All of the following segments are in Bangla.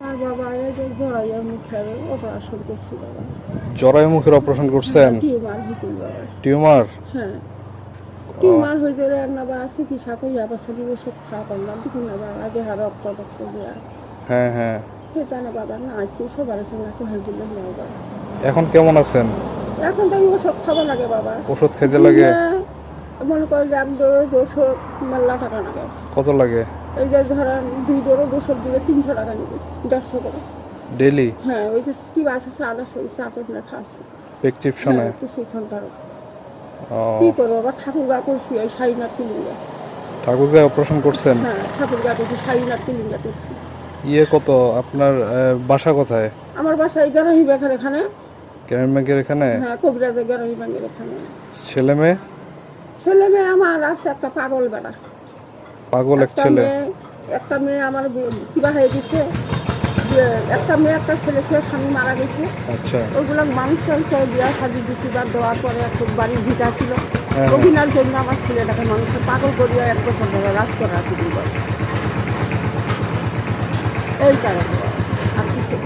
বাবা জড়াইয়ের মুখের অপারেশন করছি বাবা জরায়ু মুখের অপারেশন করছেন? টিউমার হইতে বাবা টিউমার? হ্যাঁ। টিউমার হয়ে গেলে না চিকিৎসা করি আবার ছবি ওষুধ খাওয়া করলাম দেখুন না বাবা দেহা রক্ত রক্ত দেওয়া হ্যাঁ হ্যাঁ। সেটা না বাবা না আছে সবার সঙ্গে একটু হেল্প দিলে এখন কেমন আছেন? এখন তো আমি ওষুধ খাওয়া লাগে বাবা। ওষুধ খেতে লাগে? দিনে মনে করেন যে ওষুধ টাকা লাগে। কত লাগে? এই যে ধরেন দুই ডোজ ওষুধ দিলে তিনশো টাকা নেবে দেড়শো করে। ডেলি হ্যাঁ ওই যে কি আছে চাল আছে ওই চা করে খাচ্ছি প্রেসক্রিপশনে হ্যাঁ, কিছু সন্তান কি করব আবার ঠাকুর গা করছি ওই শাড়িনাথ কিলিঙ্গা ঠাকুরকে অপারেশন করছেন? হ্যাঁ ঠাকুর গা করছি শাড়িনাথ কিলিঙ্গা করছি। ইয়ে কত? আপনার বাসা কোথায়? আমার বাসা এই গ্যারাহি ব্যাগের এখানে। ক্যারেন ব্যাংকের এখানে? হ্যাঁ কবিরাজের গ্যারাহি ব্যাগের এখানে। ছেলে মেয়ে? ছেলে মেয়ে আমার আছে একটা পাগল বেড়া পাগল এক ছেলে। একটা মেয়ে আমার কিবা হয়ে গেছে। একটা মেয়ে একটা ছেলে ছেলে স্বামী মারা গেছে। আচ্ছা। ওইগুলো মানুষ করে বিয়া সাজি দিছি বা দেওয়ার পরে একটা বাড়ির ভিটা ছিল। হ্যাঁ। অভিনয়ের জন্য আমার ছেলেটাকে মানুষের পাগল করিয়া এক বছর ধরে রাজ করে রাখি দিব এই কারণে আর কিছু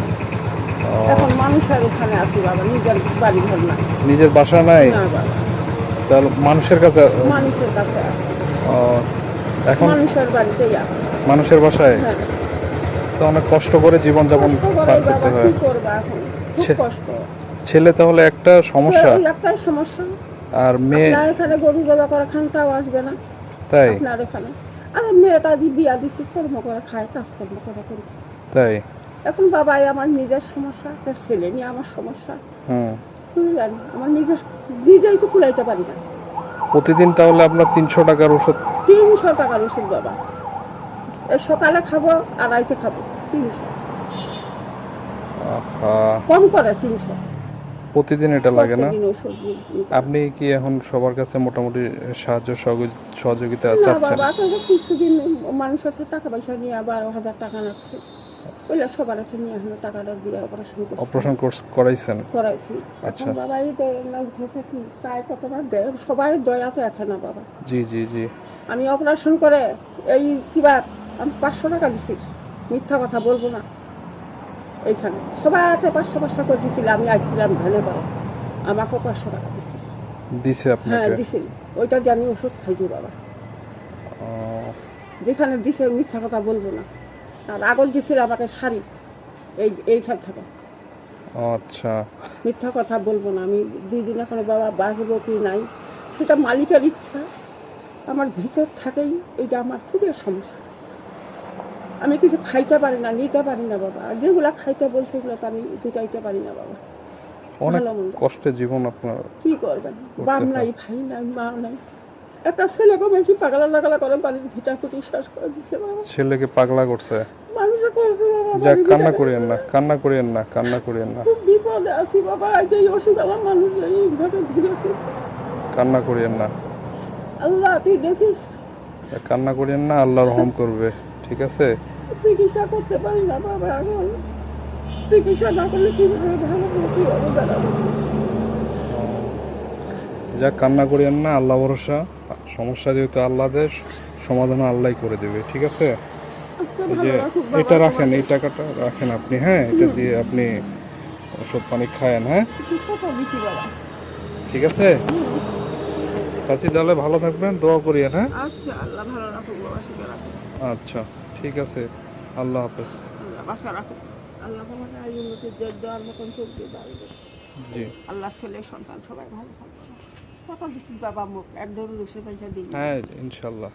এখন মানুষের ওখানে আছি বাবা নিজের বাড়ি ঘর না নিজের বাসা নাই? তাহলে মানুষের কাছে মানুষের কাছে ও, এখন মানুষের বাসায়? হ্যাঁ। তো অনেক কষ্ট করে জীবন যাপন পার করতে হয়। ছেলে তাহলে একটা সমস্যা? একটাই সমস্যা। আর মেয়ে? এখানে গরু জবা করে খান তাও আসবে না। তাই? আপনার এখানে। আর মেয়েটা দি বিয়া দিচ্ছি কর্ম করে খায় কাজকর্ম করে করে। তাই? এখন বাবাই আমার নিজের সমস্যা একটা ছেলে নিয়ে আমার সমস্যা। হুম। আমার নিজের নিজেই তো কুলাইতে পারি না। প্রতিদিন তাহলে আপনার তিনশো টাকার ওষুধ? তিনশো টাকার ওষুধ বাবা। সকালে খাব আর রাইতে খাব তিনশো। কম করে তিনশো। প্রতিদিন এটা লাগে না? আপনি কি এখন সবার কাছে মোটামুটি সাহায্য সহযোগি- সহযোগিতা চাচ্ছেন? বাবা কিছুদিন মানুষের তো টাকা পয়সা নিয়ে আবার হাজার টাকা লাগছে ওইটা সবার একটা নিয়ে এখন টাকাটা দিয়ে অপারেশন করছি। অপারেশন কোর্স করাইছেন? করাইছি। আচ্ছা। বাবা এই উঠেছে কি? তাই কতবার দেয় সবাই দয়া তো এখন না বাবা। জি জি জি। আমি অপারেশন করে এই কিবা আমি পাঁচশো টাকা দিছি। মিথ্যা কথা বলব না। এইখানে। সবাই হাতে পাঁচশো পাঁচশো করে দিছিল আমি আসছিলাম ধানে পারে আমাকেও পাঁচশো টাকা দিছি। দিছে হ্যাঁ আপনাকে দিছিল। ওইটা দিয়ে আমি ওষুধ খাইছি বাবা। যেখানে দিছে মিথ্যা কথা বলব না। আর আগর দিছিল আমাকে শাড়ি। এই এইখান থেকে। আচ্ছা। মিথ্যা কথা বলব না। আমি দুই দিন এখনও বাবা বাঁচবো কি নাই। সেটা মালিকের ইচ্ছা। আমার ভিতর থাকেই এইটা আমার খুবই সমস্যা। আমি কিছু খাইতে পারি না নিতে পারি না বাবা। আর যেগুলা খাইতে বলছে সেগুলো তো আমি জুটাইতে পারি না বাবা। অনেক কষ্টে জীবন আপনার কি করবেন? বাপ নাই ভাই নাই মা নাই। একটা ছেলেকে বেশি পাগলা লাগালা করে বাড়ির ভিটা কুটি শেষ করে দিচ্ছে বাবা। ছেলেকে পাগলা করছে? যাক কান্না করিয়েন না কান্না করিয়েন না কান্না করিয়েন না। বিপদে আছি বাবা এই ওষুধ আমার মানুষ এইভাবে ঘুরেছে কান্না করিয়েন না। আল্লাহ তুই দেখিস। কান্না করিয়েন না আল্লাহ রহম করবে ঠিক আছে? চিকিৎসা করতে পারি না বাবা এখন। চিকিৎসা না করলে কীভাবে ভালো হবে দাঁড়াবো যাক কান্না করিয়েন না আল্লাহ ভরসা। সমস্যা যেহেতু আল্লাহদের সমাধান আল্লাহ করে দেবে ঠিক আছে? এটা রাখেন এই টাকাটা রাখেন আপনি হ্যাঁ এটা দিয়ে আপনি ওষুধ পানি খায়েন হ্যাঁ? ঠিক আছে? চাচি তাহলে ভালো থাকবেন দোয়া করিয়েন হ্যাঁ? আচ্ছা আচ্ছা ঠিক আছে আল্লাহ হাফেজ। জি। আল্লাহ ছেলে সন্তান সবাই ভালো থাকবে। কত দিচ্ছিস বাবা মুখ এক দরু দুশো পয়সা দিই হ্যাঁ ইনশাল্লাহ।